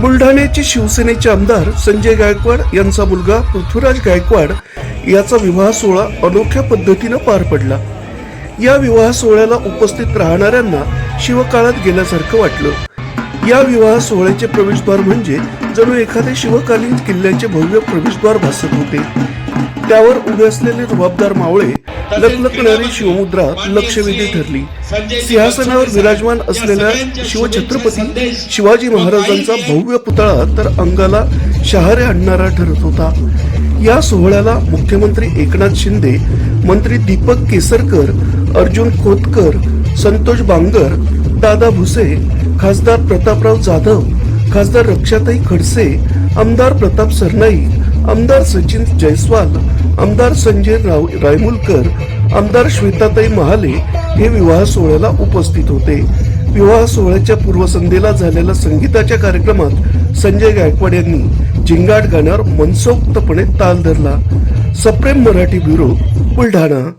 बुलढाण्याचे शिवसेनेचे आमदार संजय गायकवाड यांचा मुलगा पृथ्वीराज गायकवाड याचा विवाह सोहळा अनोख्या पद्धतीनं पार पडला. या विवाह सोहळ्याला उपस्थित राहणाऱ्यांना शिवकाळात गेल्यासारखं वाटलं. या विवाह सोहळ्याचे प्रवेशद्वार म्हणजे जणू एखादे शिवकालीन किल्ल्याचे भव्य प्रवेशद्वार भासत होते. त्यावर उभे असलेले रुबाबदार मावळे लखलखणारी शिवमुद्रा लक्षवेधी ठरली. सिंहासनावर विराजमान असलेल्या शिवछत्रपती शिवाजी महाराजांचा भव्य पुतळा तर अंगाला शहारे आणणारा ठरत होता. या सोहळ्याला मुख्यमंत्री एकनाथ शिंदे मंत्री दीपक केसरकर अर्जुन खोतकर संतोष बांगर दादा भुसे खासदार प्रतापराव जाधव खासदार रक्षाताई खडसे आमदार प्रताप सरनाईक आमदार सचिन जयस्वाल आमदार संजय राव रायमुलकर आमदार श्वेताताई महाले हे विवाह सोहळ्याला उपस्थित होते. विवाह सोहळ्याच्या पूर्वसंध्येला झालेल्या संगीताच्या कार्यक्रमात संजय गायकवाड यांनी झिंगाट गाण्यावर मनसोक्तपणे ताल धरला. सप्रेम मराठी ब्युरो बुलढाणा.